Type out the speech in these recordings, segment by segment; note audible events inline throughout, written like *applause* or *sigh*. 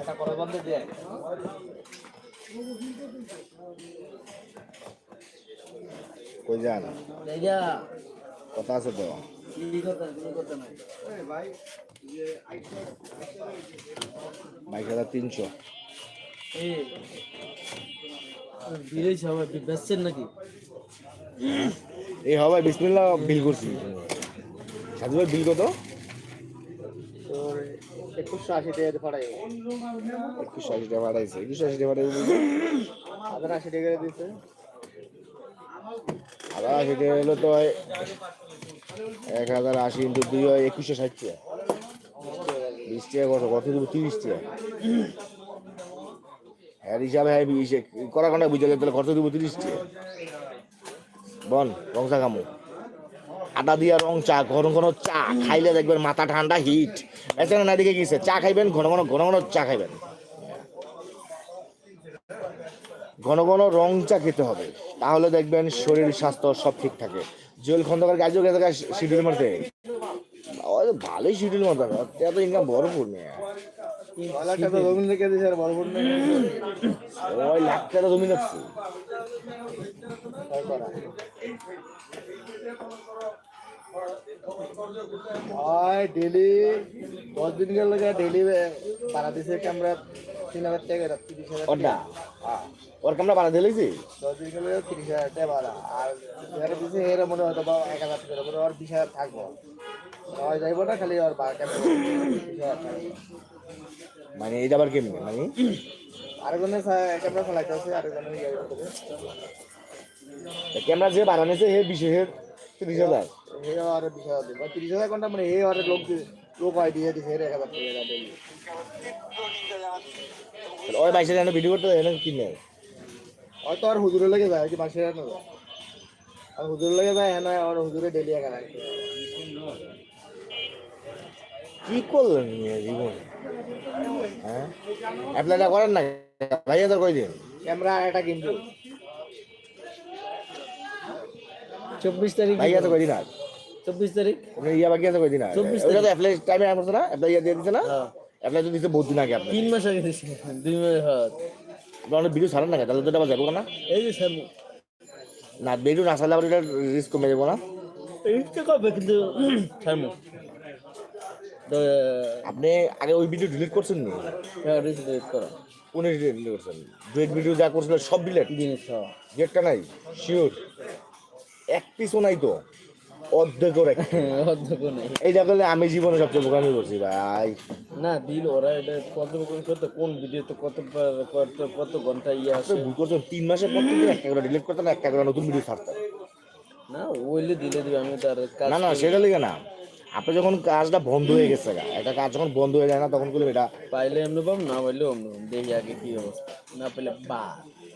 এটা করে বন্ধ দিয়ে কই যান? জায়গা। কথা আছে তো? কি কথা কি কথা নাই বাইশ হাজার তিনশো। নাকি? এই হবে বিসমিল্লা বিল করছি। সাজু ভাই বিল কত? একুশশো আশি টাকা পাঠাই একুশশো আশি টাকা পাঠাইছে একুশশো আশি টাকা পাঠাইছে হাজার আশি টাকা দিচ্ছে হাজার আশি টাকা হলো তো এক হাজার আশি ইন্টু দুই হয় একুশশো ষাট টাকা। বিশ টাকা কত কত দেবো? তিরিশ টাকা। হ্যাঁ হিসাবে হ্যাঁ করা কোনটা বুঝে তাহলে কত দেবো? তিরিশ টাকা। বন চা খামো আদা দিয়া রং চা ঘন ঘন চা খাইলে দেখবেন মাথা ঠান্ডা হিট এছাড়া না দিকে গিয়েছে চা খাইবেন ঘন ঘন ঘন ঘন চা খাইবেন। ঘন ঘন রং চা খেতে হবে। তাহলে দেখবেন শরীর স্বাস্থ্য সব ঠিক থাকে। জুয়েল খন্দকার গাজও গেছে শিডিউল তো ভালোই শিডিউল মারতে এত ইনকাম বড় বড় ওই লাখ টাকা জমি রাখছি হয় ডেলি দশ দিন গেলে ডেলি ভাড়া দিছে ক্যামেরা তিন হাজার টাকা রাত তিরিশ হাজার ওটা ওর কামরা বাড়া দিলেছি দশ দিন গেলে তিরিশ হাজার টাকা ভাড়া। আর যারা দিছে এর মনে হয়তো বা এক হাজার টাকা মনে আর বিশ হাজার থাকব। হয় যাইবো না খালি আর ভাড়া ক্যামেরা মানে এইটা আবার কেমনি মানে? ক্যামেরা চালাইতে আছে আরেকজনে করতে ক্যামেরা যে বাড়া নিয়েছে হে বিশ হে তিরিশ হাজার। হে আর বিশ হাজার দিবে তিরিশ হাজার ঘণ্টা মানে হে আর লোক লোক হয় দিয়ে দিছে এক হাজার টাকা ওই বাইশে জানো ভিডিও করতে এনে কিনে হয়তো আর হুজুরে লেগে যায় কি মাসে না আর হুজুরে লেগে যায় হ্যাঁ আর হুজুরে ডেলি এক কি করলেন নিয়ে জীবনে? হ্যাঁ? অ্যাপ্লাইটা করেন না? ভাই হাজার কই দিন? ক্যামেরা এটা কিন্তু চব্বিশ তারিখ ভাই হাজার কই দিন আর? চব্বিশ তারিখ। ইয়া বাকি আছে কই দিন আর 24 ওটা তো অ্যাপ্লাই টাইমে আসছে না অ্যাপ্লাই ইয়া দিয়ে দিছে না? হ্যাঁ। অ্যাপ্লাই তো দিছে বহুত দিন আগে আপনি তিন মাস আগে দিয়েছি দুই মাস হাত আপনি অনেক ভিডিও ছাড়েন না? তাহলে তো আবার যাব না এই যে স্যার না ভিডিও না ছাড়লে আবার এটা রিস্ক কমে যাব না? এইটা কবে কিন্তু ছাড়বো। আপনি আগে ওই ভিডিও ডিলিট করছেন নি? রিসিভ করা। কোন ডিলিট করছেন। ডুয়েট ভিডিও যা করছিলেন সব ডিলিট জিনিস ডেটটা নাই? শিওর এক পিসও নাই তো। অর্ধেক করে *laughs* অর্ধেক নেই। এইটা করলে আমি জীবনে সবচেয়ে বোকামি করছি ভাই। না দিল ওরা এটা কত করতে কোন ভিডিওতে কত কত কত ঘণ্টা ইয়ে আসে? আপনি ভুল করছেন তিন মাসের পর থেকে একটা করে ডিলিট করতেন একটা করে নতুন ভিডিও ছাড়তেন না ওইলে দিলে দিবে আমি তার না না সেটা লিখে না। আপনি যখন কাজটা বন্ধ হয়ে গেছে একটা কাজ যখন বন্ধ হয়ে যায় না তখন করলে এটা পাইলে এমনি পাম না এমনি পাম দেখি আগে কি অবস্থা। না পাইলে বা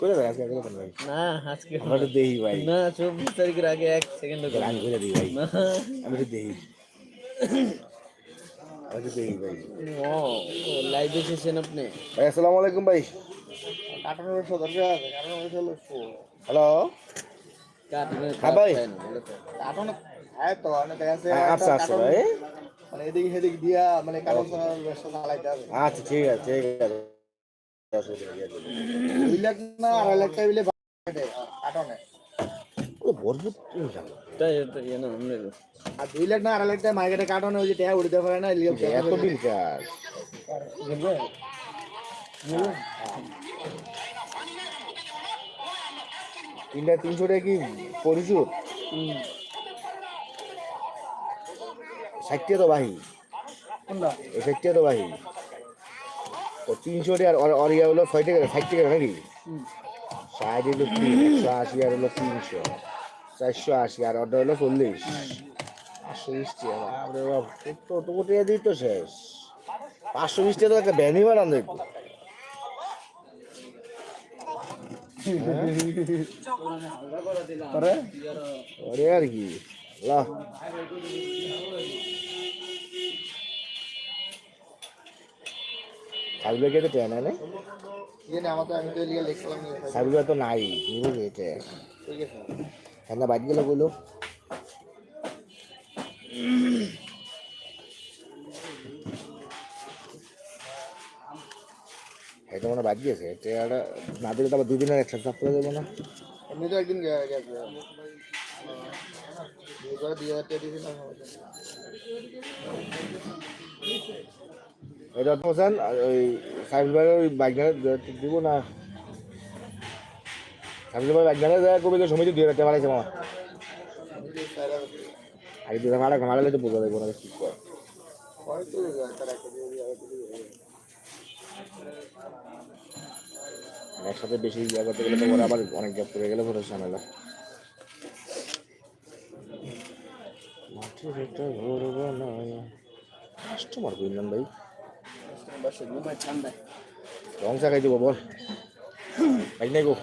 করে দেয় আজকে করে ভাই না আজকে আমরা তো দেখি ভাই। না চব্বিশ তারিখের আগে এক সেকেন্ড আমি করে দিই ভাই। আমি তো দেখি আমি দেখি ভাই। ও লাইভ এসেছেন আপনি। ভাই আসসালামু আলাইকুম ভাই। কাটানোর সদস্য আছে কাটানোর হলো হ্যালো? কাটানোর হ্যাঁ ভাই। হ্যাঁ তো অনেক দেখা হ্যাঁ, আচ্ছা আচ্ছা ভাই। মানে এদিকে সেদিক দিয়া মানে কাটানোর ব্যবসা চালাইতে হবে। আচ্ছা ঠিক আছে ঠিক আছে। দুই লাখ না আড়াই লাখ টাকা মার্কেটে না এত বিল কাজ তিনশো কি পরিশোধ ষাট টাকা তো বাহি কোনটা এই ষাট টাকা তো বাহি তিনশো আর ইয়া হলো ছয় টাকা ষাট টাকা নাকি? ষাট হলো তিন একশো আশি আর হলো তিনশো চারশো আশি আর অর্ডার হলো চল্লিশ। পাঁচশো বিশ টাকা তো তো টাকা দিই তো শেষ। পাঁচশো বিশ টাকা তো একটা ভ্যানই বানান দেখব। আর? কি? লাহ সাবিকে তো ট্রেন নেই? ইয়ে আমার তো নাই নিব আছে। হ্যাঁ না বাইক গেলে বলল এটা মনে বাদ দিয়েছে। এটা না দিলে তো আবার দুই দিনের একসাথে চাপ করে দেবো না। এমনি তো একদিন গেছে এটা ওই ভাইয়ের ওই বাইক দিব না। সাইকেল ভাই বাইক গানে যায় কবি তো সমিতি দুই হাজার মারাইছে মামা। মারা মারালে তো বোঝা যাবে না, কি। একসাথে বেশি ইয়ে করতে গেলে আবার অনেক পড়ে গেলে পরে ঝামেলা। মাটির একটা ঘর বানায় কাস্টমার বুঝলেন ভাই? রং চা খাই দেবো বল খাই নাই গো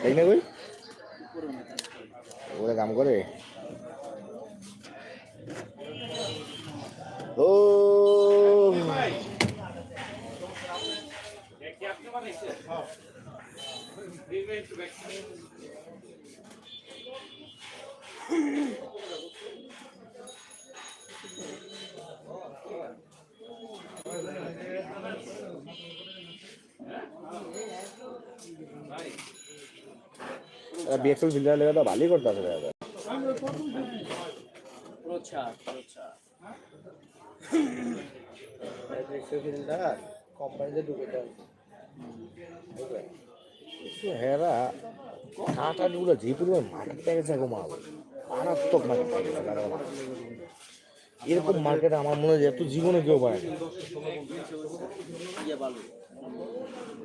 খাই নাই গই ওরা কাম করে বিএক্সএল ফিল্টার লেগে তো ভালোই করতে আসলে প্রচার প্রচার। ফিল্টার কোম্পানিতে ঢুকে দেয় হেরা কাটা গুলো যে পরিমাণ মার্কেট প্যাকেজে কমাবো মারাত্মক মার্কেট প্যাকেজ এরকম মার্কেট আমার মনে হয় এত জীবনে কেউ পায় না। ইয়ে ভালো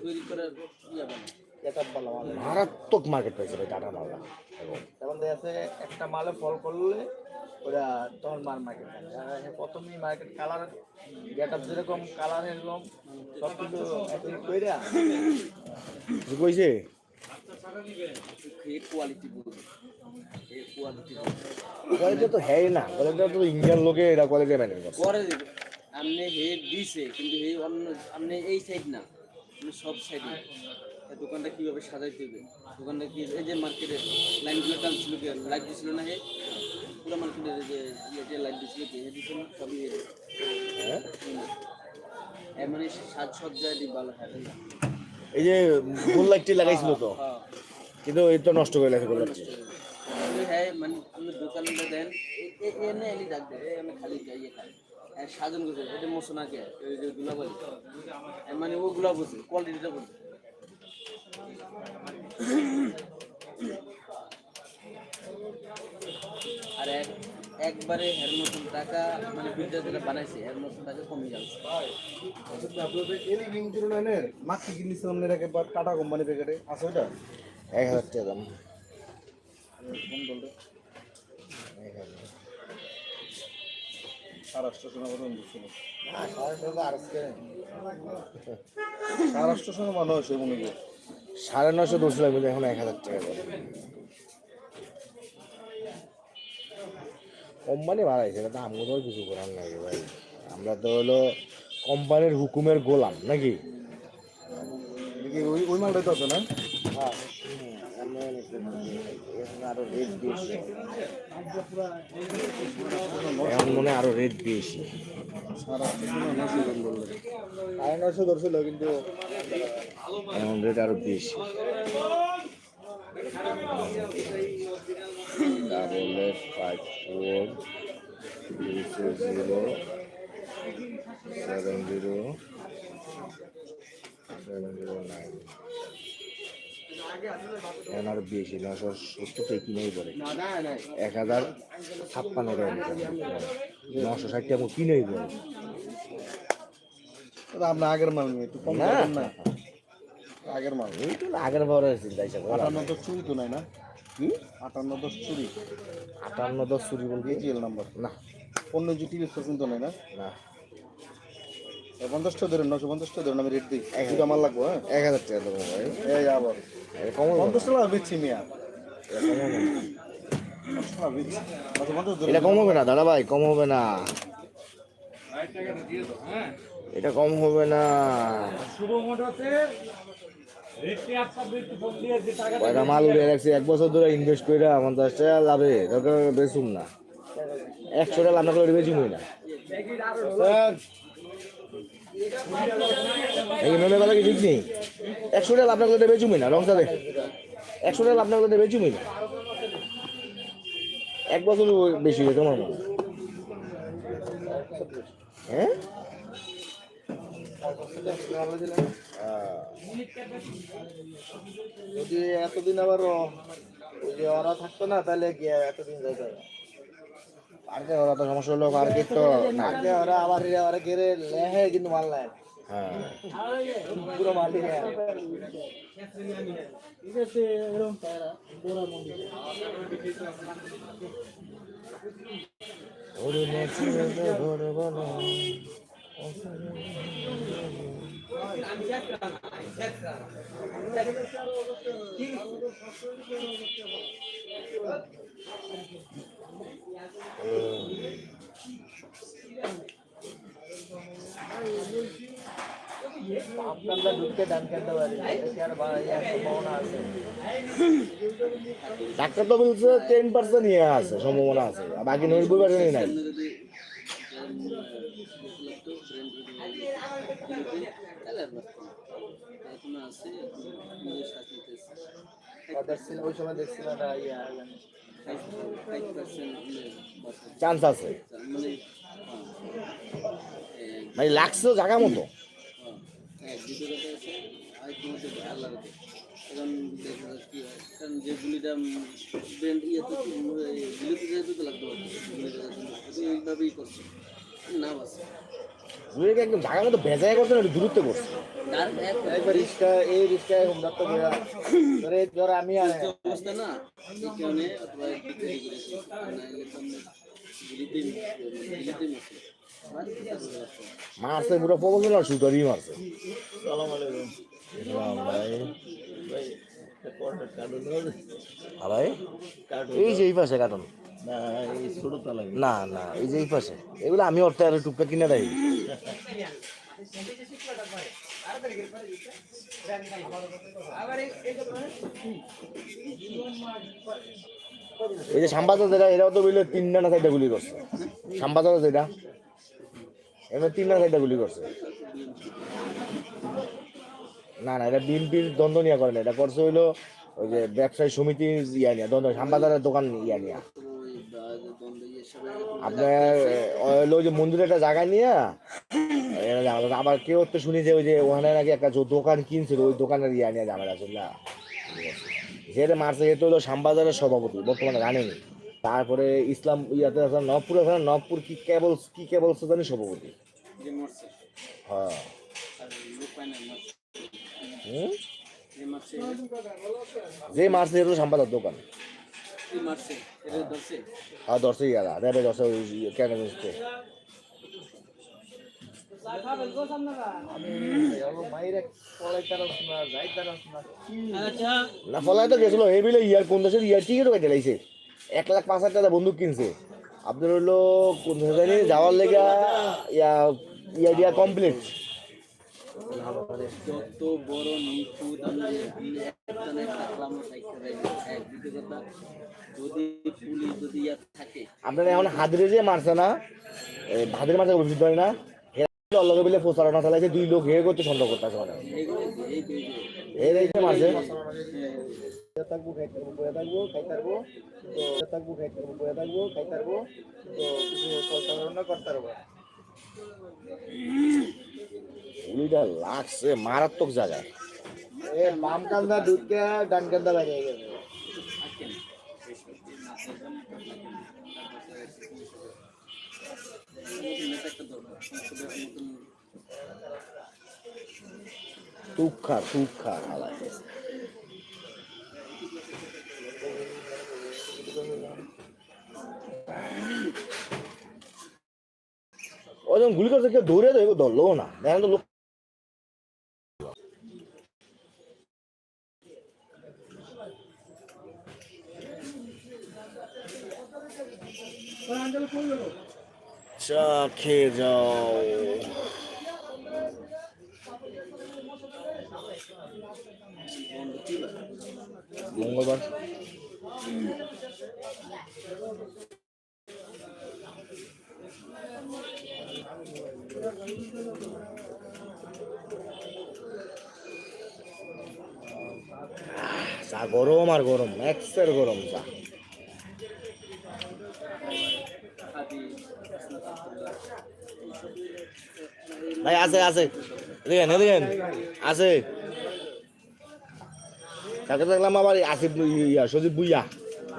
তৈরি করার ইয়ে ভালো এটা ভালো মাল মারাত্মক মার্কেট পাইছে ভাই টাটা মালটা যেমন দেখা যাচ্ছে একটা মালে ফল করলে ওরা তখন মার মার্কেট প্রথমেই মার্কেট কালার গেট আপ যেরকম কালার এরকম সব কিছু কইরা কইছে? কোয়ালিটি কোয়ালিটি তো হ্যাঁ না কোয়ালিটি তো ইন্ডিয়ান লোকে এটা কোয়ালিটি ম্যানেজ করে পরে আপনি হে দিছে কিন্তু হে অন্য আপনি এই সাইড না আপনি সব সাইডে দোকানটা কীভাবে সাজাইতে হবে? দোকানটা কি এই যে মার্কেটের লাইনগুলো টানছিল কি লাইট দিছিল না হে? পুরো যে ইয়েতে লাইট দিছিল কি হে দিছিল না? সবই হে। হ্যাঁ? মানে সাজসজ্জা দি ভালো হয়। এই যে ফুল লাইটটি লাগাইছিল তো হ্যাঁ কিন্তু এই তো নষ্ট করে লাগছে কিন্তু হ্যাঁ মানে আপনি দোকানে দেন এ- এ- এনে এলি ডাকবে এ আমি খালি যাই খাই হ্যাঁ সাজন করছে এটা কে মানে ও গুলা বুঝে কোয়ালিটিটা বুঝে আর এক একবারে এর মতন টাকা মানে বিলটা যেটা বানাইছে এর মতন টাকা কমে যাচ্ছে মাছি কিনেছে অন্যের একেবার টাটা কোম্পানি প্যাকেটে আছে ওইটা এক হাজার টাকা দাম। সারাষ্ট্র দিচ্ছিল। সাড়ে সারাষ্ট্র মানুষ মনে করি নশো দশ লাগবে এখন এক হাজার টাকা দাম কোম্পানি বাড়াইছে এটা তো আমাদের আর কিছু করার নাই রে ভাই। আমরা তো হলো কোম্পানির হুকুমের গোলাম নাকি? ওই ওই মালটাই তো আছে না? হ্যাঁ। এখন মনে আরও রেট বেশি নশো ধরছিল কিন্তু এখন রেট আরও বেশি ডাবল এইট ফাইভ ফোর দুশো zero seven zero seven zero nine এখন আরও বেশি নশো সত্তর থেকে কিনেই পড়ে এক হাজার ছাপ্পান্ন টাকা নশো ষাট টাকা কিনেই পড়ে আপনার আগের মাল নিয়ে একটু কম না। আগের মাল। এই তো আগের ভাবে চিন্তা হিসাব আটান্ন। দশ চুরি তো নাই না? কি আটান্ন দশ চুরি। আটান্ন দশ চুরি বলতে? নাম্বার না। পণ্য জি টিভি তো নাই না? না। পঞ্চাশটা ধরেন নশো পঞ্চাশটা ধরেন আমি রেট দিই। দুটা মাল লাগবো হ্যাঁ? এক হাজার টাকা দেবো ভাই। এই আবার। এটা কম হবে না। বেচছি মিয়া এটা কম হবে দাদা ভাই কম হবে না। এটা কম হবে না। কয়টা মাল উড়ে রাখছি এক বছর ধরে ইনভেস্ট করে আমার দশ টাকা লাভে দরকার বেচুম না। একশো টাকা লাভ না করে বেচুমই না। এই নলে বেলা কি ঠিক নেই একশো টাকা আপনার কাছে বেচুমি না, রংটা একশো টাকা আপনার কাছে বেচুমি না। এক বছর বেশি হয়েছে তোমার হ্যাঁ? যদি এতদিন আবার ওই যে ওরা থাকতো না, তাহলে গিয়ে এতদিন যাইতে আর ওরা তো সমস্যা হলো আর কে তো? আগে ওরা আবার ওরা গেরে লেহে কিন্তু মাল নাই হ্যাঁ। পুরো মালি হ্যাঁ ওরে ঘর বানাও আপনারা ঢুকতে ডান কাটতে পারি ডাক্তার তো বলছে টেন পার্সেন্ট ইয়ে আছে সম্ভাবনা আছে বাকি নব্বই পার্সেন্টই নাই। ওই সময় দেখছিল চান্স আছে। মানে লাগছে জায়গা মতো। হ্যাঁ দ্বিতীয় কথা আছে আর তোমাদের আল্লাহ রেখে এখন দেখা যাচ্ছে কি কারণ যে গুলিটা ব্র্যান্ড তো গুলিতে যেহেতু তো লাগতে পারছে গুলিটা যাতে এইভাবেই করছে নাম আছে দুইটাকে একদম জায়গা মতো বেজায় করছে না একটু দূরত্বে করছে একবার রিস্কা এই তো বেড়া ধরে ধর আমি আর অবস্থা না কারণে মরছে পুরো মারছে। সালাম আলাইকুম। ভাই। ভাই এই যে এই পাশে কাটন। না না, এই যে এই পাশে। এগুলো আমি ওর আর টুকটাক কিনে দেয় এই যে সাম্বাজার যেটা এটাও তো বুঝলে তিনটা না চারটা গুলি করছে। সাম্বাজার যেটা এমনি তিনটা চারটা গুলি করছে। না না, এটা বিএনপির দ্বন্দ্ব নিয়ে করে না, এটা করছে হইল ওই যে ব্যবসায়ী সমিতির ইয়া নিয়ে, দ্বন্দ্ব সাম্বাজারের দোকান ইয়া নিয়ে। আপনার হলো ওই যে মন্দিরে একটা জায়গা নিয়ে। আবার কেউ তো শুনি যে ওই যে ওখানে নাকি একটা দোকান কিনছিল ওই দোকানের ইয়া নিয়ে ঝামেলা ছিল না? যেটা মারছে এ তো হলো শ্যামবাজারের সভাপতি বর্তমানে জানেনি তারপরে ইসলাম ইয়াতে আছে নবপুর আছে নবপুর কি কেবল কি কেবল জানি সভাপতি? যে হ্যাঁ। মারছে? যে এটা হলো শ্যামবাজার দোকান। তারা শোনা কি না তো গেছিল এই বিলে ইয়ার কোন দেশের ইয়ার টিকিটও কেটে লাইছে এক লাখ পাঁচ হাজার টাকা বন্দুক কিনছে। আপনার হলো কোন দেশে যাওয়ার লেগা ইয়া ইয়া দিয়া কমপ্লিট যত বড় নিখুঁত আমি একটা না একটা কালামও সাইকেল রাখবে এক দ্বিতীয় কথা যদি পুলিশ যদি ইয়ার থাকে। আপনার এখন হাদিরে যে মারছে না হাদিরে মারছে বুঝতে পারি না এরা অল্লগে বিলে প্রচারণা চালাইছে দুই লোক হেয়ে করতে সন্দেহ করতেছে মানে এইগুলো এই এর এইটা মারছে। থাকব খাইতে থাকব বয়ে থাকব খাইতে পারব তো থাকব খাইতে থাকব বয়ে থাকব খাইতে পারব তো কিছু চলতে করতে পারব। গুলিটা লাগছে মারাত্মক জায়গায়। এ বাম কান্দা ঢুকে ডান কান্দা লাগিয়ে গেছে। একটা দরকার তুক্ষা তুক্ষা হালায় যখন গুলি করছে কেউ দৌড়ে তো এগুলো ধরলো না দেখেন তো লোক চা খেয়ে যাও মঙ্গলবার গরম আর গরম এক্সের গরম আব্দুল্লাহ ভাই, আছে আছে। দেখেন দেখেন আছে। তাকে দেখলাম আবার আসিফ ইয়া সজীব বুইয়া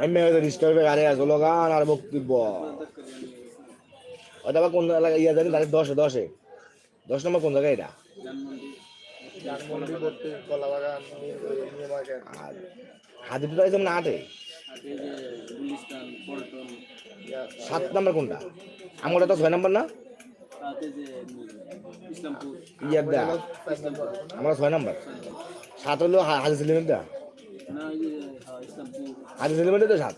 এমনি হয়তো রিস্টার গাড়ি আছে, লোগান আর বক্তব্য। ওটা আবার কোন এলাকায় ইয়া জানি দশে দশে। দশ নম্বর কোন জায়গায় এটা? হাজির তো একদম না আটে সাত নম্বর কোনটা? আমার তো ছয় নম্বর না? ইয়ার দা। আমরা ছয় নম্বর। সাত হলো হা- হাজি সেলিমের দা। না ওই যে হ্যাঁ, হাজি সেলিমের তো সাত।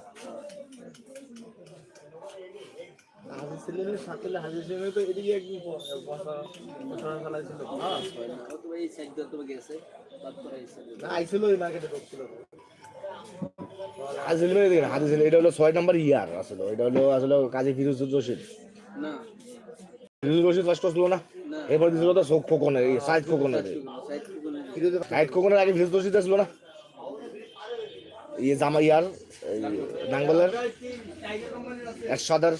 হাজির এটা হলো ছয় নম্বর ইয়ার আসলে এটা হলো আসলে কাজী ফিরোজুর রশিদ না। রশিদ ফার্স্ট না? না। এরপর দিছিল তো খোকনের খোকনের। খোকনের আগে ফিরোজ রশিদ না? ইয়ে জামা ইয়ার নাঙ্গলের এরশাদের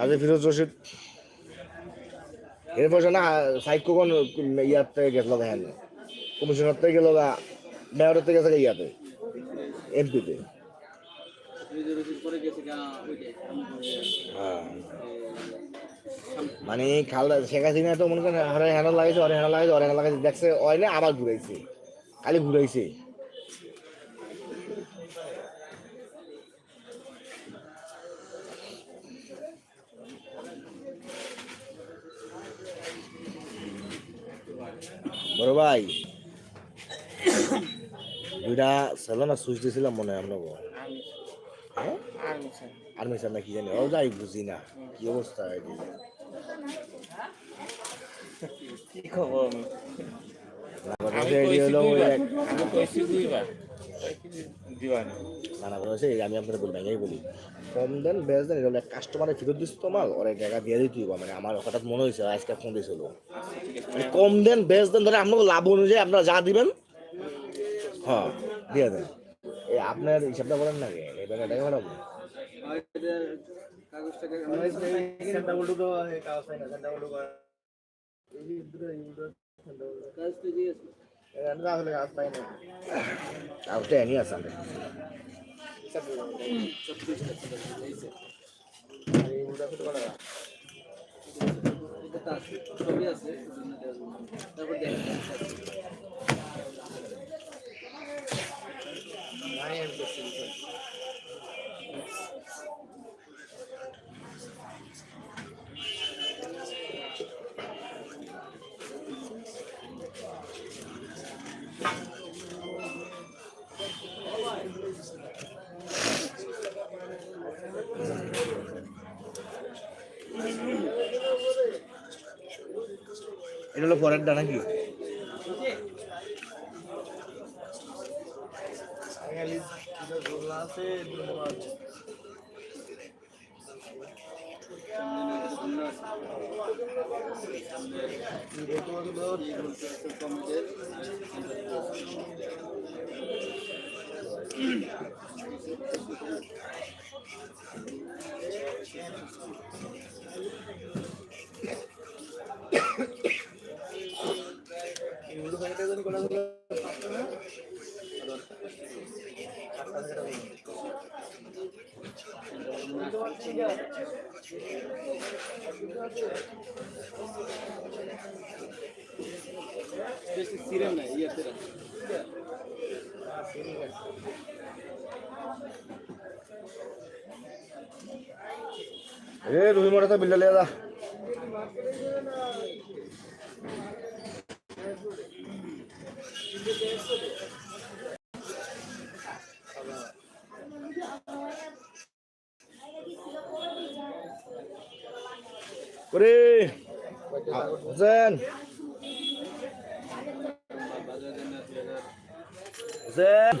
কাজী ফিরোজ রশিদ। এরপর না সাইড খোকন ইয়ার থেকে গেছিল দেখেন কমিশনার থেকে গেল গা মেয়রের থেকে গেছে ইয়াতে এমপিতে ওই হ্যাঁ। মানে খালদা শেখ হাসিনা তো মনে করেন হরে হ্যান্ডেল লাগাইছে অরে হ্যান্ডেল লাগাইছে অরে হ্যান্ডেল লাগাইছে দেখছে অয়নে আবার ঘুরাইছে। খালি ঘুরাইছে। বড় ভাই। দুইটা ছিল না সুইচ দিয়েছিলাম মনে হয় আপনাকে আর্মি স্যার না কি জানি ও যাই বুঝি না কি অবস্থা কি খবর? আমি কইছি দুইবার। না না বলেছে আমি আপনাদের বলি বলি। কম দেন বেশ দেন এটা কাস্টমারের ফেরত দিস তো মাল অনেক টাকা দিয়ে হবে মানে আমার হঠাৎ মনে হয়েছে আজকে ফোন দিয়েছিল মানে কম দেন বেশ দেন ধরে আপনাকে লাভ অনুযায়ী আপনারা যা দিবেন হ্যাঁ দিয়ে দেন। এই আপনার হিসাবটা করেন না কে এই টাকা টাকা ভাড়াবো আর এটা কাগজটাকে তারপর এটা হলো পরেরটা নাকি? এখানে দুটো গোলা বেশি সিরেম নাই ইয়েতে রাখে এ রুহি মোটা তো বিল্লা লিয়া যা। করে হোসেন। হোসেন।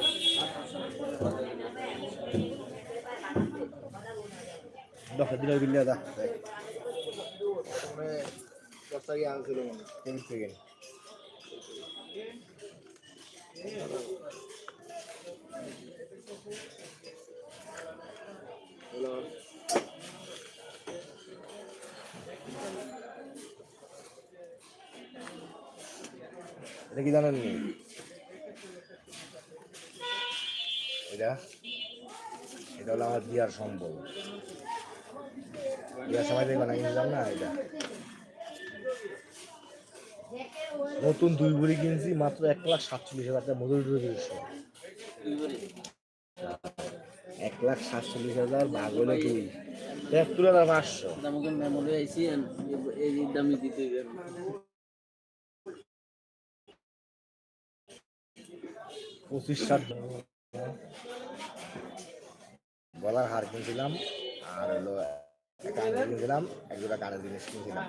দশ দিনের বিল্লা দা। দশটা গিয়ে আনছিল মনে তিন সেকেন্ড এটা কি জানেন এটা? এটা হলো আমার বিয়ার সম্বল। বিয়ার সময় দেখবেন না কিনছিলাম না এটা। নতুন দুই ভরি কিনছি, মাত্র এক লাখ সাতচল্লিশ হাজার টাকা মজুরি টুরি এক লাখ সাতচল্লিশ হাজার ভাগ হলো দুই তেহাত্তর হাজার পাঁচশো। দামে দিতে পঁচিশ ষাট গলার হার কিনছিলাম আর হলো কানের কিনছিলাম এক জোড়া কানের জিনিস কিনছিলাম।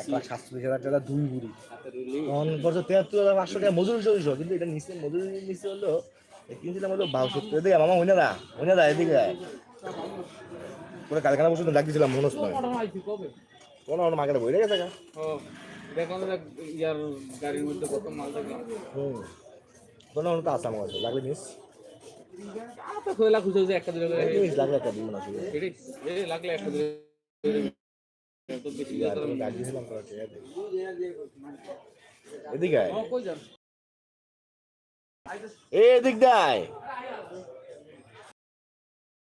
এক লাখ সাতচল্লিশ হাজার টাকা দুই বুড়ি তখন বছর তেহাত্তর হাজার পাঁচশো টাকা মজুরি কিন্তু এটা নিচে মজুরি নিচে হলো কিনছিলাম হলো বাউসত্তর এদিকে মামা হইনা দা হইনা দা এদিকে। পুরো কারখানা পর্যন্ত ডাক দিয়েছিলাম মনোজ নয় কোনো মাকে বই গেছে দেখলাম ইয়ার গাড়ির মধ্যে কত মাল দেখলাম হুম কোনো তো আসাম আছে লাগলে মিস আমার তো খোলা খুঁজে যে একটা দিলে মিস লাগলে একটা দিন না শুধু এটাই লাগলে একটা দিলে তো বেশি আর কোনো ডাক ঠিক আছে এদিকে এদিক দায়